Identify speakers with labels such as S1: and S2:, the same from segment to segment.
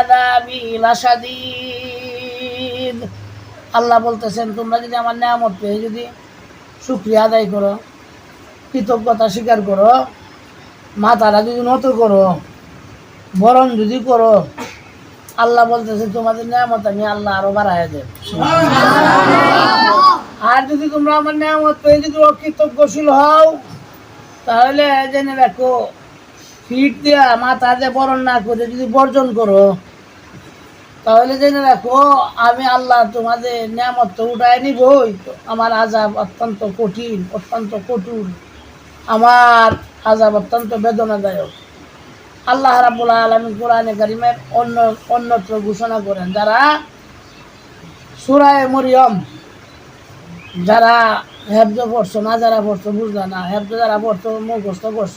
S1: আযাবি লাশাদীদ আল্লাহ বলতেছেন তোমরা যদি আমার নিয়ামত পেয়ে যদি শুক্রিয়া আদায় করো কৃতজ্ঞতা স্বীকার করো মাথাটা যদি নত করো বরণ যদি করো আল্লাহ বলতেছে তোমাদের নিয়ামত আমি আল্লাহ আরও বাড়ায় দেব। আর যদি তোমরা আমার নিয়ামত পেয়ে যদি অকৃতজ্ঞশীল হও তাহলে জেনে রাখো ফিট দেওয়া মাথা দিয়ে বরণ না করে যদি বর্জন করো, তাহলে জেনে রাখো, আমি আল্লাহ তোমাদের নিয়ামত তো উঠায় নিবই। আমার আজাব অত্যন্ত কঠিন, অত্যন্ত কঠোর। আমার আজাব অত্যন্ত বেদনাদায়ক। আল্লাহ রাবুল আলমী কোরআনে কারিমের অন্য, অন্যত্র ঘোষণা করেন, যারা সুরায় মরিয়ম, যারা হেফজ পড়ছো না যারা পড়ছো, বুঝলো না, হেফজ যারা পড়ছো, মুখস্থ করছ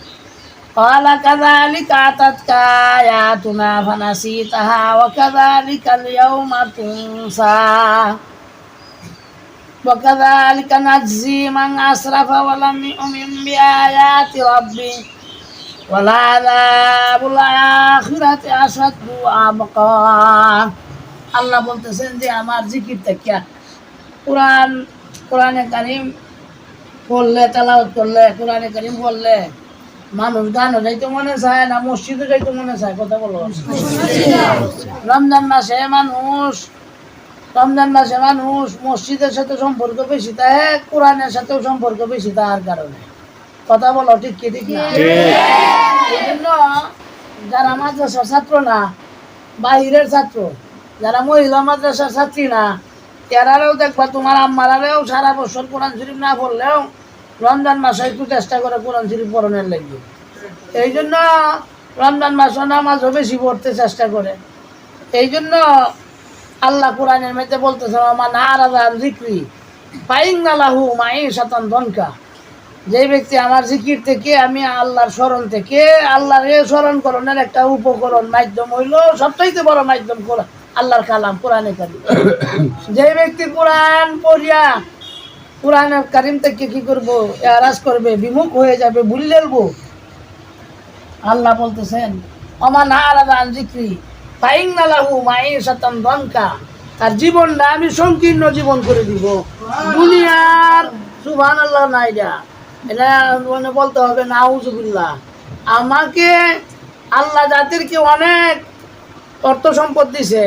S1: قال كذلك أتتك آياتنا فنسيتها وكذلك اليوم تنسى وكذلك نجزي من أسرف ولم يؤمن بآيات ربه ولعذاب الآخرة أشد وأبقى আল্লাহ বলতেছেন যে আমার জিকির থেকে কোরআন কোরআনে কারিম পড়লে তেলাওয়াত করলে কোরআনে কারিম পড়লে মানুষ গানও যাইতে মনে চায় না মসজিদে যাইতে মনে চায় কথা বলো। রমজান মাসে মানুষ রমজান মাসে মানুষ মসজিদের সাথে সম্পর্ক বেশি থাকে কোরআনের সাথেও সম্পর্ক বেশি তার কারণে। কথা বলো ঠিক কি ঠিক না? এই জন্য যারা মাদ্রাসার ছাত্র না বাহিরের ছাত্র যারা মহিলা মাদ্রাসার ছাত্রী না এরারেও দেখবা তোমার আম্মারারেও সারা বছর কোরআন শরীফ না পড়লেও রমজান মাসে একটু চেষ্টা করে কোরআন শরীফ পড়নের লাগবে। এই জন্য রমজান মাসে নামাজও বেশি পড়তে চেষ্টা করে। এই জন্য আল্লাহ কোরআনের মধ্যে বলতেছে আমার নারাজান জিক্রি পাইং নালাহু মাই সাতান দনকা। যে ব্যক্তি আমার জিকির থেকে, আমি আল্লাহর স্মরণ থেকে, আল্লাহর এ স্মরণ করণের একটা উপকরণ, মাধ্যম হইল সবচাইতে বড় মাধ্যম কোরআন, আল্লাহর কালাম কোরআনে কারিম। যে ব্যক্তি কোরআন পড়িয়া কোরআনের কারিম থেকে কি করব? এরাজ করবে বিমুখ হয়ে যাবে ভুল লেলবো। আল্লাহ বলতেছেন আমার না আলাদা জিক্রি পাইং নালাহু মাই সাতান দনকা। তার জীবনটা আমি সংকীর্ণ জীবন করে দিব। দুনিয়ার সুবহান আল্লাহ নাই যা এটা মানে বলতে হবে না আউজুবিল্লাহ আমাকে আল্লাহ জাতিরকে অনেক অর্থ সম্পদ দিছে?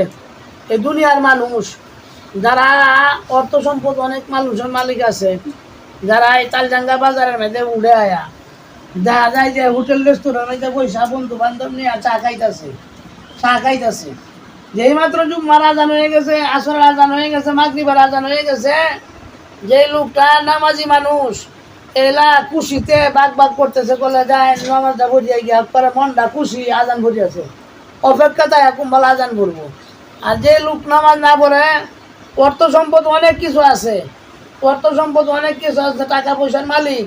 S1: এই দুনিয়ার মানুষ। যারা অর্থ সম্পদ অনেক মানুষের মালিক আছে, যারা এই তালজাঙ্গা বাজারের মধ্যে উড়ে আয়া, দেখা যায় যে হোটেল রেস্টুরেন্টে পয়সা বন্ধু বান্ধব নিয়ে চা খাইতেছে চা খাইতেছে। যেই মাত্র জুম্মার আজান হয়ে গেছে আসর আজান হয়ে গেছে, মাগরিবার আজান হয়ে গেছে যে লোকটা নামাজি মানুষ, এলা খুশিতে বাগ বাগ করতেছে বলে যায় নামাজটা ভরিয়া গিয়া করে মনটা খুশি, আজান ভরিয়াছে অপেক্ষা তাই কুম্বাল আজান করব আর যে লোক নামাজ না পড়ে অর্থ সম্পদ অনেক কিছু আছে। অর্থ সম্পদ অনেক কিছু আছে টাকা পয়সার মালিক।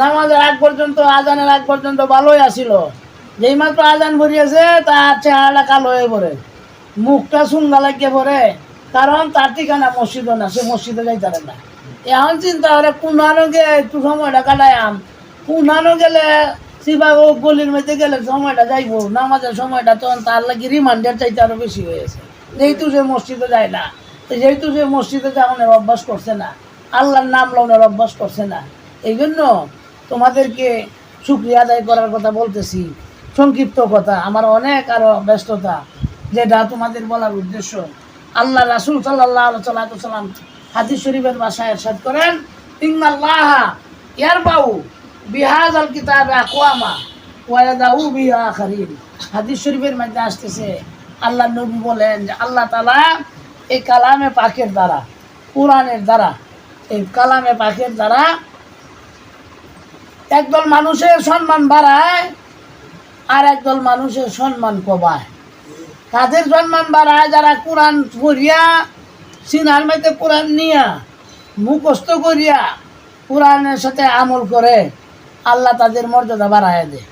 S1: নামাজের আগ পর্যন্ত, আজানের আগ পর্যন্ত ভালোই আসিল যেই মাত্র আজান ভরিয়েছে, তার চেহারাটা কালো হয়ে পড়ে। মুখটা সুন্দর লাগিয়ে পড়ে। কারণ তার ঠিকানা মসজিদও না, সে মসজিদে যাইতারে না। এখন চিন্তা করে কুনানো গিয়ে একটু সময়টা কাটায়াম কুনানো গেলে ও গলির মধ্যে গেলে সময়টা যাইবো? নামাজের সময়টা তখন তার লাগি রিমান্ডের চাইতে আরও বেশি হয়েছে যেহেতু সে মসজিদে যায় না। যেহেতু সে মসজিদে যাওয়ানোর অভ্যাস করছে না, আল্লাহর নাম লওয়ানোর অভ্যাস করছে না, এই জন্য তোমাদেরকে শুক্রিয়া আদায় করার কথা বলতেছি। সংক্ষিপ্ত কথা, আমার অনেক আরও ব্যস্ততা, যেটা তোমাদের বলার উদ্দেশ্য। আল্লাহ রাসুল সাল্লাহ সাল্লাম হাদিস শরীফের ভাষায় এরশাদ করেন কিতাব আকওয়ামা ওয়াদাউ বিহা হাদিস শরীফের মধ্যে আসতেছে আল্লাহ নবী বলেন যে আল্লাহ তাআলা এই কালামে পাকের দ্বারা, কোরআনের দ্বারা, এই কালামে পাকের দ্বারা একদল মানুষের সম্মান বাড়ায় আর একদল মানুষের সম্মান কমায়। তাদের সম্মান বাড়ায় যারা কোরআন পড়িয়া, সিনার মধ্যে কোরআন নিয়া, মুখস্থ করিয়া কোরআনের সাথে আমল করে, আল্লাহ তাদের মর্যাদা বাড়ায় দেয়।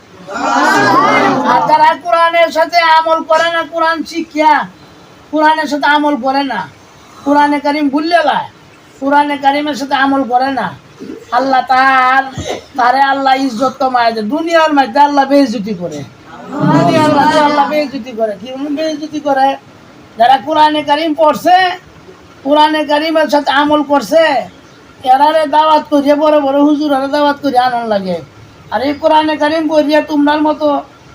S1: আর যারা কোরআনের সাথে আমল করে না, কোরআন শিখিয়া কোরআনের সাথে আমল করে না। কোরআনে কারিম ভুললে লায়। কোরআনে কারিমের সাথে আমল করে না। আল্লাহ তার তারে আল্লাহ ইজ্জত কমায় দুনিয়ার মধ্যে আল্লাহ বেইজ্জতি করে। দুনিয়ার করে। করে? যারা কারিম পড়ছে কারিমের সাথে আমল করছে দাওয়াত করিয়ে বড় বড় দাওয়াত আনন্দ লাগে। আর এই কোরআনে কারিম পড়িয়া তোমরার মতো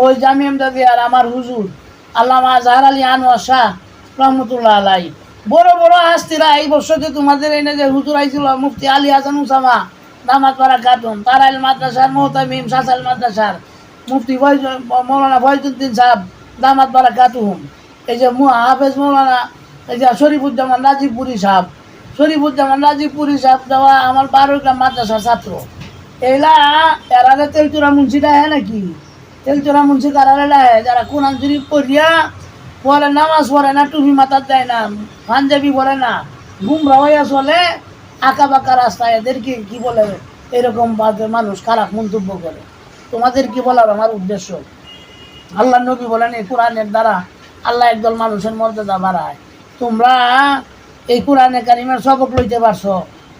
S1: ওই জামি এমদাদি আর আমার হুজুর, আল্লামা জাহার আলী আনোয়ার শাহ, রহমতুল্লাহ আলাই বড় বড় হাস্তিরা এই বছরতে তোমাদের এনে যে হুজুর আইছিল, মুফতি আলী হাসান উসামা দামাত পাড়া খাতুন তারাইল মাদ্রাসার মোহতামিম সাসাল মাদ্রাসার মুফতি মৌলানা ফয়জুদ্দিন সাহেব দামাত পাড়া খাতুন এই যে হাফেজ মৌলানা, এই যে শরীফুজ্জামান রাজীবপুরি সাহেব। শরীফুজ্জামান রাজীবপুরি সাহেব দেওয়া আমার বারোটা মাদ্রাসার ছাত্র। এলা এরারে তেলচুরা মুন্সিটা হ্যাঁ নাকি? তেলচুরা মুন্সি কারারে লাহে যারা কোরআন শরীফ পড়িয়া পরে নামাজ পড়ে না, টুপি মাথার দেয় না, পাঞ্জাবি পড়ে না, গুমরা হইয়া চলে আঁকা বাঁকা রাস্তায় এদেরকে কি বলে? এরকম বাজে মানুষ খারাপ মন্তব্য করে। তোমাদের কি বলার আমার উদ্দেশ্য? আল্লাহ নবী বলেন, এই কোরআনের দ্বারা আল্লাহ একদল মানুষের মর্যাদা বাড়ায়। তোমরা এই কোরআনে কারিমের সবক লইতে পারছ,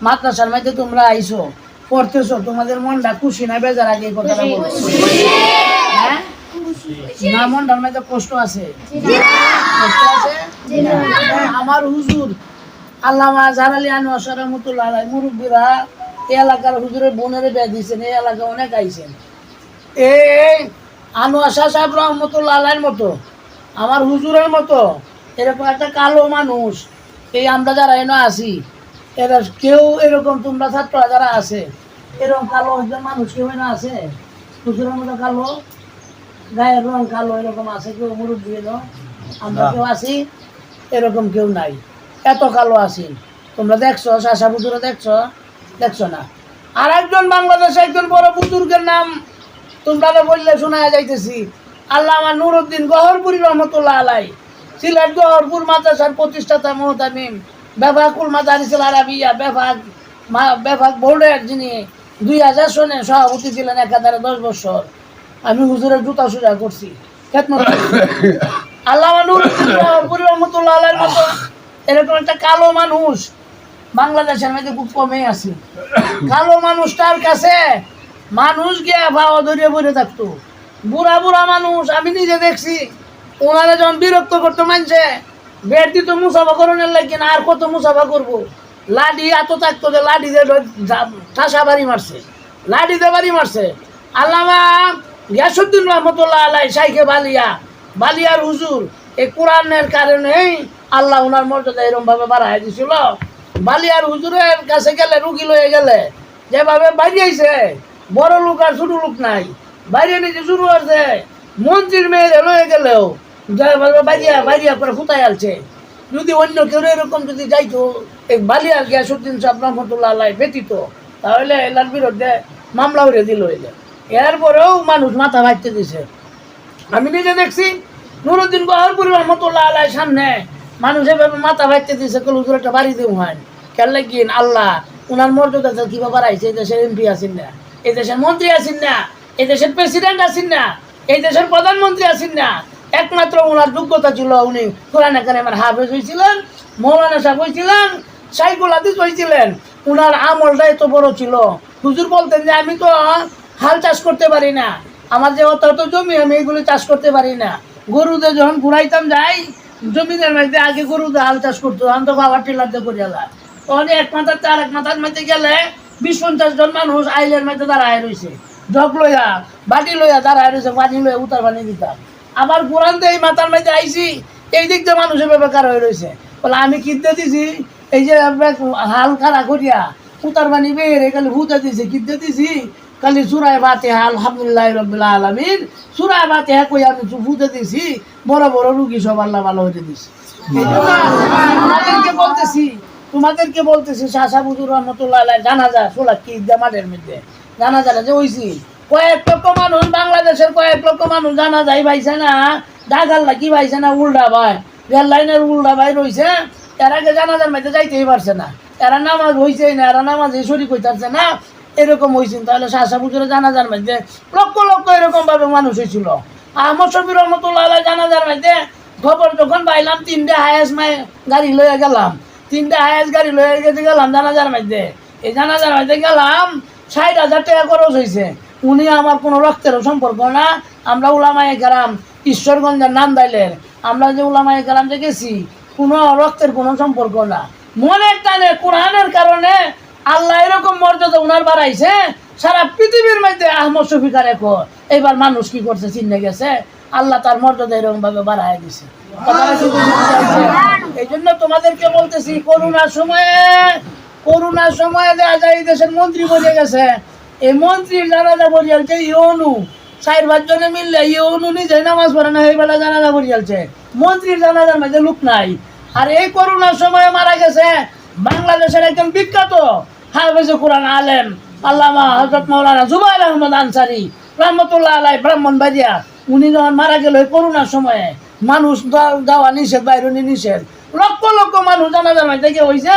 S1: মাদ্রাসার মধ্যে তোমরা আইছো। পড়তেছো, তোমাদের মনটা খুশি না বেজার আগে কথাটা বলছো হ্যাঁ? না, মনটার মধ্যে কষ্ট আছে। আছে? আমার হুজুর, আল্লামা জাহালি আনোয়ার মুরব্বীরা এই এলাকার বোনের দিয়েছেন, এই অনেক আইছেন। এই আনোয়ার সাহেব রহমতুল্লাহ মতো, আমার হুজুরের মতো, এরকম একটা কালো মানুষ, এই আমরা যারা এনে আছি, এরা কেউ এরকম তোমরা ছাত্ররা যারা আছে এরকম কালো একজন মানুষ কেউ এনে আছে? হুজুরের মতো কালো? গায়ের রং কালো এরকম আছে কেউ? মুরব্বী এলো? আমরা কেউ আছি? এরকম কেউ নাই। এত কালো আছি। তোমরা দেখছ? শাসা বুজুরে দেখছ? দেখছ না? আর একজন বাংলাদেশে একজন বড় বুজুর্গের নাম তোমরা বললে শোনা যাইতেছি। আল্লাহ আমার নুরুদ্দিন গহরপুরি রহমতুল্লাহ আলাই। সিলেট গহরপুর মাদ্রাসার প্রতিষ্ঠাতা মোহতামিম। বেফাকুল মাদারিসুল আরাবিয়া। বেফাক বেফাক বোর্ডের যিনি দুই হাজার সনে সভাপতি ছিলেন একাধারে দশ বছর। আমি হুজুরের জুতা সুজা করছি। আল্লাহ রহমতুল্লাহ মতো এরকম একটা কালো মানুষ বাংলাদেশের মধ্যে খুব কমে আছে। কালো মানুষটার কাছে মানুষ গিয়া ভাও ধরিয়ে বসে থাকতো। বুড়া বুড়া মানুষ আমি নিজে দেখছি ওনারা যখন বিরক্ত করতো মানছে বেড দিত মুসাফা করণের লাগে না আর কত মুসাফা করব? লাডি এত থাকতো যে লাডি দিয়ে বাড়ি মারছে। লাডি বাড়ি মারছে। আল্লামা গিয়াসুদ্দিন রহমতুল্লাহ আলাই শাইখে বালিয়া। বালিয়ার হুজুর, এই কোরআনের কারণেই আল্লাহ ওনার মর্যাদা এরকম ভাবে বাড়াই দিছিল। বালিয়ার হুজুরের কাছে গেলে, রুগী লয়ে গেলে, যেভাবে বাড়িয়েছে, বড় লোক আর ছোট লোক নাই। বাইরে নিতে শুরু হয়েছে। মন্ত্রীর মেয়েরে লয়ে গেলেও বাড়িয়া বাড়িয়া করে ফুটাই আলছে যদি অন্য কেউ এরকম যদি যাইতো, এই বালিয়ার গিয়াসুদ্দিন সাহেব রহমতুল্লাহ আল্লাহ ব্যতীত, তাহলে এলার বিরুদ্ধে মামলা উড়ে দিল হইলে এরপরেও মানুষ মাথা ভাঙতে দিছে। আমি নিজে দেখছি, নুরুদ্দিন বহরপুর রহমতুল্লাহ আলাই সামনে মানুষ এভাবে মাথা ভাঙতে দিছে হুজুর একটা বাড়ি দেবো হয় খেয়াল লাগিন আল্লাহ, উনার মর্যাদা কীভাবে বাড়াইছে, এই দেশের এমপি আছেন না, এই দেশের মন্ত্রী আছেন না, এই দেশের প্রেসিডেন্ট আছেন না, এই দেশের প্রধানমন্ত্রী আছেন না একমাত্র ওনার যোগ্যতা ছিল উনি কোরআন কারিমের হাফেজ হয়েছিলেন মৌলানা সাহেব হয়েছিলেন সাইকুল হাদিস হয়েছিলেন উনার আমলটা এত বড় ছিল। হুজুর বলতেন যে, আমি তো হাল চাষ করতে পারি না। আমার যে অত জমি, আমি এগুলো চাষ করতে পারি না। গরুদের যখন ঘুরাইতাম যাই জমিদের মধ্যে আগে গরুদের হাল চাষ করতো আমি তো বাবার টিলারতে করিয়ালা তখন এক মাথার আর এক মাথার মধ্যে গেলে বিশ পঞ্চাশ জন মানুষ আইলের মধ্যে দাঁড়ায় রয়েছে জগ লইয়া, বাটি লইয়া দাঁড়ায় রয়েছে পানি লইয়া উতার পানি দিতাম। আবার কোরআন দিয়ে এই মাথার মধ্যে আইছি, এই দিক দিয়ে মানুষের বেকার হয়ে রয়েছে। বলে আমি কিনতে দিছি, এই যে হাল খারা করিয়া পুতার বানি বের খালি হুতে দিছে, কিনতে দিছি। খালি সুরায় বাতে আলহামদুলিল্লাহ রবিল্লা আলমিন। সুরায় বাতে হ্যাঁ কই আমি ফুতে দিছি, বড় বড় রুগী সব আল্লাহ ভালো হতে দিছি। তোমাদেরকে বলতেছি তোমাদেরকে বলতেছি শাসা বুজুর রহমতুল্লাহ আলাই জানা যায় সোলা কি মাঠের মধ্যে? জানা যায় যে ওইছি কয়েক লক্ষ মানুষ, বাংলাদেশের কয়েক লক্ষ মানুষ জানা যায় পাইছে না? ঢাকার কি পাইছে না? উল্টা ভাই। রেল লাইনের উল্টা ভাই রয়েছে এর আগে জানাজার মাইতে যাইতেই পারছে না। এরা নামাজ হইছেই না, এরা নামাজ শরীর কইতারছে না। এরকম হয়েছিল তাহলে শাসা বুজুরে জানাজার মাইতে লক্ষ লক্ষ এরকম ভাবে মানুষ হয়েছিল আহমদ শফির রহমতুল্লাহ জানাজার মধ্যে খবর যখন পাইলাম, তিনটে হায়াস মাই গাড়ি লইয়া গেলাম। তিনটে হায়াস গাড়ি লইয়া গেছে গেলাম জানাজার মধ্যে। এই জানাজার মধ্যে গেলাম, ষাট হাজার টাকা খরচ হয়েছে উনি আমার কোনো রক্তেরও সম্পর্ক না। আমরা উলামায়ে গেলাম ঈশ্বরগঞ্জের নাম দাইলের আমরা যে উলামায়ে গেলাম যে গেছি, কোনো রক্তের কোনো সম্পর্ক না। মনের টানে, কোরআনের কারণে আল্লাহ এরকম মর্যাদা উনার বাড়াইছে, সারা পৃথিবীর মধ্যে আহমদ শফিকার একো। এবার মানুষ কি করছে, চিনে গেছে? আল্লাহ তার মর্যাদা এরকম ভাবে বাড়াই দিছে? এই জন্য তোমাদেরকে বলতেছি, করোনার সময়ে করোনার সময়ে দেখা যায় এই দেশের মন্ত্রী বলে গেছে। এই মন্ত্রীর জানাজা বলিয়ালছে ইউনু চার পাঁচ জনে মিললে নিজে নামাজ পড়ে না, এই বেলা জানাজা মন্ত্রীর জানাজার লোক নাই। আর এই করোনার সময়ে মারা গেছে বাংলাদেশের একজন বিখ্যাত হাফেজে কোরআন আলেম, আল্লামা হজরত মৌলানা জুবাইর আহমদ আনসারি, রহমতুল্লাহ আলাই ব্রাহ্মণবাড়িয়া উনি যখন মারা গেল করোনার সময়ে, মানুষ যাওয়া নিষেধ, বাইরনি নিষেধ। লক্ষ লক্ষ মানুষ জানা জানা দেখে হয়েছে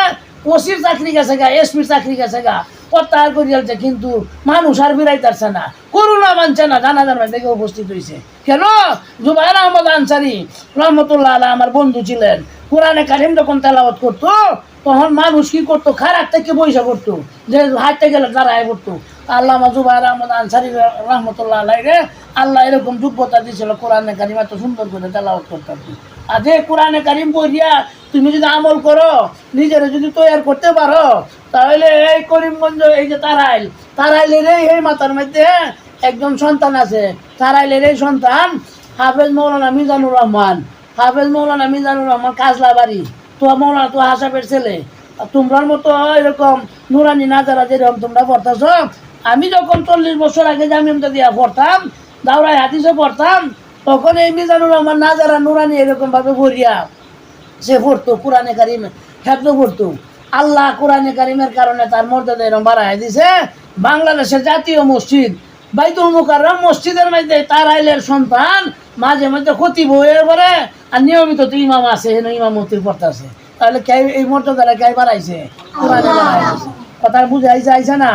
S1: ওসির চাকরি গেছে গা, এসপির চাকরি গেছে গা। প্রত্যাহার করে যাচ্ছে কিন্তু মানুষ আর বিরাইতারছে না। করোনা মানছে না জানা জানা দেখে উপস্থিত হয়েছে কেন? জুবাইর আহমদ আনসারি রহমতুল্লাহ আলাই আমার বন্ধু ছিলেন। কোরআনে কারিম যখন তেলাওয়াত করতো, তখন মানুষ কি করতো? খারাপ থেকে পয়সা করতো, যে হাঁটতে গেলে দাঁড়ায় করতো। আল্লাহ জুবাইর আহমদ আনসারি রহমতুল্লাহ আল্লাহ এরকম যোগ্যতা দিয়েছিল, কোরআনে কারিম এত সুন্দর করে তেলাওয়াত করতে যে কোরআনে কারিম পড়িয়া তুমি যদি আমল করো, নিজের যদি তৈরি করতে পারো, তাহলে এই করিমগঞ্জ, এই যে তারাইল, তারাইলের এই মাথার মধ্যে একজন সন্তান আছে। তারাইলের এই সন্তান হাফেজ মৌলানা মিজানুর রহমান। হাফেজ মৌলানা মিজানুর রহমান কাজলা বাড়ি তো মৌলানা তো হাসাবের ছেলে। তোমরার মতো এরকম নুরানি নাজারা যেরকম তোমরা পড়তেছ, আমি যখন চল্লিশ বছর আগে জামিনটা দিয়া পড়তাম দাওরাই হাতিসে পড়তাম তখন এই মিজানুর রহমান নাজারা নুরানি এরকম ভাবে ভরিয়া সে পড়তো, কোরআনে কারিম শব্দ পড়তো। আল্লাহ কোরআনে কারিমের কারণে তার মর্যাদা এরকম বাড়াই দিছে। বাংলাদেশের জাতীয় মসজিদ, বাইতুল মুকাররম মসজিদের মধ্যে তার আইলের সন্তান মাঝে মধ্যে ক্ষতি বইয়ে পরে আর নিয়মিত তো ইমাম আছে হেন ইমামতির পড়তেছে। তাহলে কে এই মর্যাদাটা কে বাড়াইছে? কোরআনে কথা বুঝাইছে আইছে না?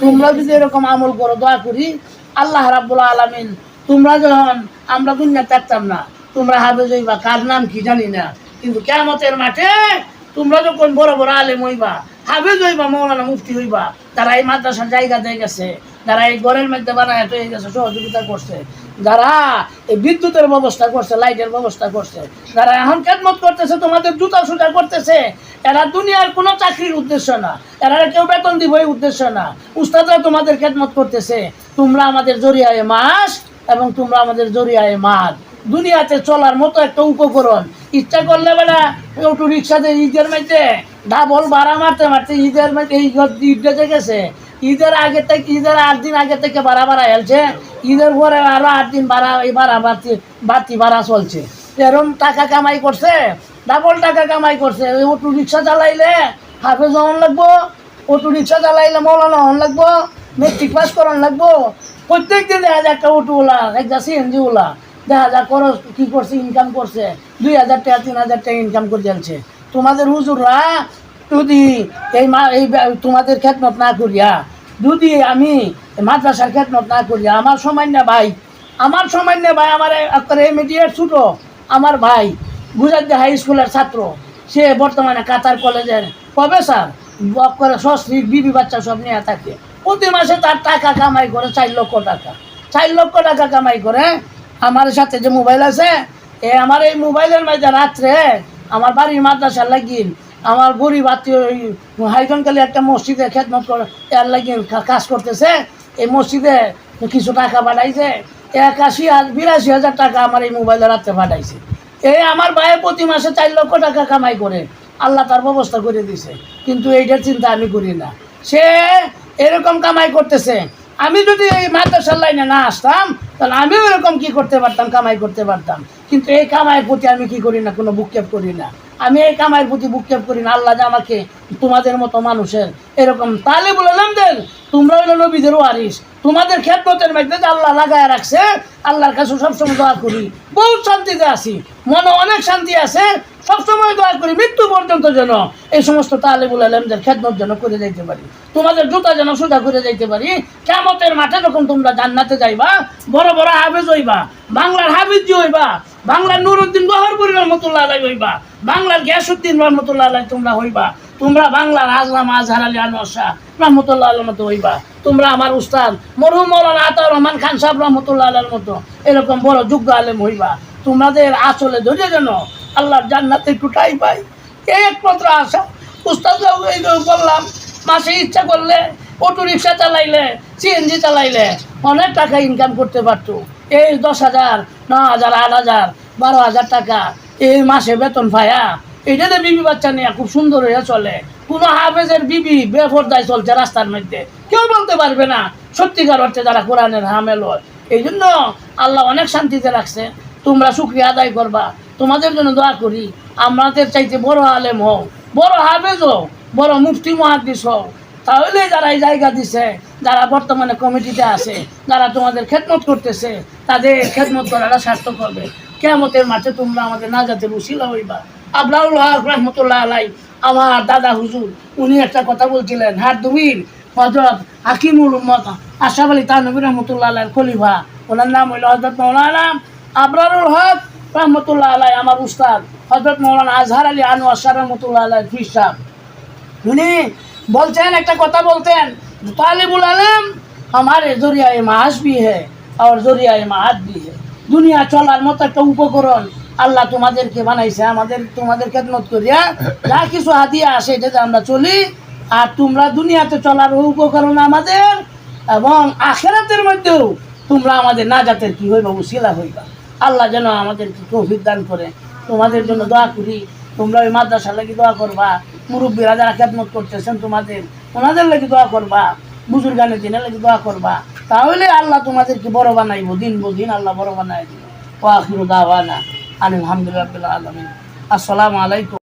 S1: তোমরা যদি এরকম আমল করো, দোয়া করি। আল্লাহ রাব্বুল আলামিন তোমরা যখন আমরা দুনিয়া থাকতাম না, তোমরা হাফেজ হইবা কার নাম কি জানি না। কিন্তু কেমতের মাঠে তোমরা যখন বড় বড় আলেম হইবা, হাফেজ হইবা, মৌলানা মুফতি হইবা তারা এই মাদ্রাসার জায়গা দিয়ে গেছে, যারা এই ঘরের মধ্যে বানায় হয়ে গেছে, সহযোগিতা করছে, যারা এই বিদ্যুতের ব্যবস্থা করছে, লাইটের ব্যবস্থা করছে, যারা এখন খেদমত করতেছে, তোমাদের জুতা সুতা করতেছে, এরা দুনিয়ার কোনো চাকরির উদ্দেশ্য না। এরা কেউ বেতন দিব উদ্দেশ্য না। উস্তাদরা তোমাদের খেদমত করতেছে, তোমরা আমাদের জরিয়ায় মাস এবং তোমরা আমাদের জরিয়ায় মাঘ দুনিয়াতে চলার মতো একটা উপকরণ। ইচ্ছা করলে বেলা অটো রিক্সাতে ঈদের মধ্যে ডাবল ভাড়া মারতে মারতে ঈদের এই ঈদ গেছে। ঈদের আগে থেকে, ঈদের আট দিন আগে থেকে ভাড়া ভাড়া হেলছে। ঈদের পরে আরও আট দিন ভাড়া, এই ভাড়া বাড়তি বাড়তি ভাড়া চলছে। এরম টাকা কামাই করছে ডাবল টাকা কামাই করছে। ওই অটো রিক্সা চালাইলে হাফেজ হন লাগবো অটো রিক্সা চালাইলে মৌলানা হন লাগবো মেট্রিক পাস করান লাগবো। প্রত্যেক দিন দেখা যায় একটা অটোওয়ালা একটা সিএনজি ওলা, দেখা যায় খরচ কি করছে ইনকাম করছে, দুই হাজার টাকা, তিন হাজার টাকা ইনকাম করে যাচ্ছে তোমাদের হুজুররা যদি এই মা এই তোমাদের খেদমত না করিয়া, যদি আমি মাদ্রাসার খেদমত না করিয়া, আমার সামান্য ভাই, আমার সামান্য ভাই আমার ইমিডিয়েট ছোটো, আমার ভাই গুজরাট হাই স্কুলের ছাত্র, সে বর্তমানে কাতার কলেজের প্রফেসর করে সস্ত্রী বিবি বাচ্চা সব নিয়ে থাকে। প্রতি মাসে তার টাকা কামাই করে, চার লক্ষ টাকা। চার লক্ষ টাকা কামাই করে, আমার সাথে যে মোবাইল আছে, এ আমার এই মোবাইলের মধ্যে রাত্রে আমার বাড়ির মাদ্রাসার লাগিন, আমার গরিব আত্মীয় হাইজনকালী একটা মসজিদে খেদমত করে, এর লাগিন কাজ করতেছে, এই মসজিদে কিছু টাকা পাঠাইছে, একাশি হাজার বিরাশি হাজার টাকা আমার এই মোবাইলে রাত্রে পাঠাইছে। এই আমার ভাইয়ের প্রতি মাসে চার লক্ষ টাকা কামাই করে, আল্লাহ তার ব্যবস্থা করে দিছে, কিন্তু এইটার চিন্তা আমি করি না। সে এরকম কামাই করতেছে। আমি যদি এই মাদ্রাসার লাইনে না আসতাম, তাহলে আমিও এরকম কি করতে পারতাম, কামাই করতে পারতাম। কিন্তু এই কামাইয়ের প্রতি আমি কি করি না, কোনো বুকক্ষেপ করি না। আমি এই কামাইয়ের প্রতি বুকক্ষেপ করি না, আল্লাহ যে আমাকে তোমাদের মতো মানুষের এরকম। তাহলে বললাম দেন তোমরা হইল নবীদের ওয়ারিস তোমাদের খেদমতের মধ্যে আল্লাহ লাগায় রাখছে, আল্লাহর কাছে সবসময় দোয়া করি। বহুত শান্তিতে আছি, মনে অনেক শান্তি আছে, সবসময় দোয়া করি, মৃত্যু পর্যন্ত যেন এই সমস্ত তালেবুল আলমদের খেদমত যেন করে যাইতে পারি। তোমাদের জুতা যেন সোজা করে যাইতে পারি। কেমতের মাঠে যখন তোমরা জান্নাতে যাইবা, বড় বড় হাফেজ হইবা, বাংলার হাফিজ হইবা, বাংলার নুরুদ্দিন বহরপুরি রহমতুল্লাহ আলাই হইবা বাংলার গ্যাসুদ্দিন রহমতুল্লাহ তোমরা হইবা। তোমরা বাংলার আজলাম আজহার আলী আনোয়ার শাহ রহমতুল্লাহ আল্লাহ মতো হইবা। তোমরা আমার উস্তাদ মরহুম মৌলানা আতা রহমান খান সাহেব রহমতুল্লাহ আল্লাহর মতো এরকম বড় যোগ্য আলেম হইবা। তোমাদের আচলে ধরে যেন আল্লাহর জান্নাতে একটু টাই পাই। একমাত্র আশা, উস্তাদ বললাম, মাসে ইচ্ছা করলে অটো রিক্সা চালাইলে সিএনজি চালাইলে অনেক টাকা ইনকাম করতে পারতো। এই দশ হাজার, ন হাজার, আট হাজার, বারো হাজার টাকা এই মাসে বেতন পায়া। এটাতে বিবি বাচ্চা নিয়ে খুব সুন্দর হয়ে চলে। কোনো হাফেজের বিবি বেফরদায় চলছে রাস্তার মধ্যে। কেউ বলতে পারবে না। সত্যিকার অর্থে যারা কোরআনের হামেল হয়। এই জন্য আল্লাহ অনেক শান্তিতে রাখছে। তোমরা শুক্রিয়া আদায় করবা। তোমাদের জন্য দোয়া করি। আমাদের চাইতে বড় আলেম হও। বড় হাফেজ হও। বড় মুফতি মহাদিস হও। তাহলে যারা এই জায়গা দিছে, যারা বর্তমানে কমিটিতে আছে, যারা তোমাদের খেদমত করতেছে, তাদের খেদমত করাটা সার্থক হবে। কেমতের মাঠে তোমরা আমাদের নাজাতের উশিলা হইবা আবরাউল হক রহমতুল্লাহ আলাই আমার দাদা হুজুর উনি একটা কথা বলছিলেন হাত দুবির হজরত হাকিমুল উম্মত আশাফ আলী তানবী রহমতুল্লাহ আলাই খলিফা ওনার নাম হইল হজরত মৌলানা আবরারুল হক রহমতুল্লাহ আলাই আমার উস্তাদ হজরত মৌলানা আজহার আলী আনোয়ার শাহ রহমতুল্লাহ আলাই ফির সাহেব উনি বলছেন একটা কথা বলতেন तालिबुल आलम हमारे जरियाए माश भी है और जरियाए माद भी है দুনিয়া চলার মতো একটা উপকরণ আল্লাহ তোমাদেরকে বানাইছে, আমাদের, তোমাদের খেদমত করিয়া যা কিছু হাদিয়া আসে এটাতে আমরা চলি, আর তোমরা দুনিয়াতে চলার উপকরণ আমাদের, এবং আখেরাতের মধ্যেও তোমরা আমাদের নাজাতের কি হইবা, উশিলা হইবা। আল্লাহ যেন আমাদেরকে তৌফিক দান করে। তোমাদের জন্য দোয়া করি, তোমরা ওই মাদ্রাসা লাগি দোয়া করবা, মুরব্বীরা যারা খেদমত করতেছেন তোমাদের, ওনাদের লাগি দোয়া করবা, বুজুর্গানের দিনের লাগি দোয়া করবা। তাহলে আল্লাহ তোমাদেরকে বড় বানাইব, দিন দিন আল্লাহ বড় বানাই দিব। আখির দাওয়ানা আলহামদুলিল্লাহ আলমিন। আসসালামু আলাইকুম।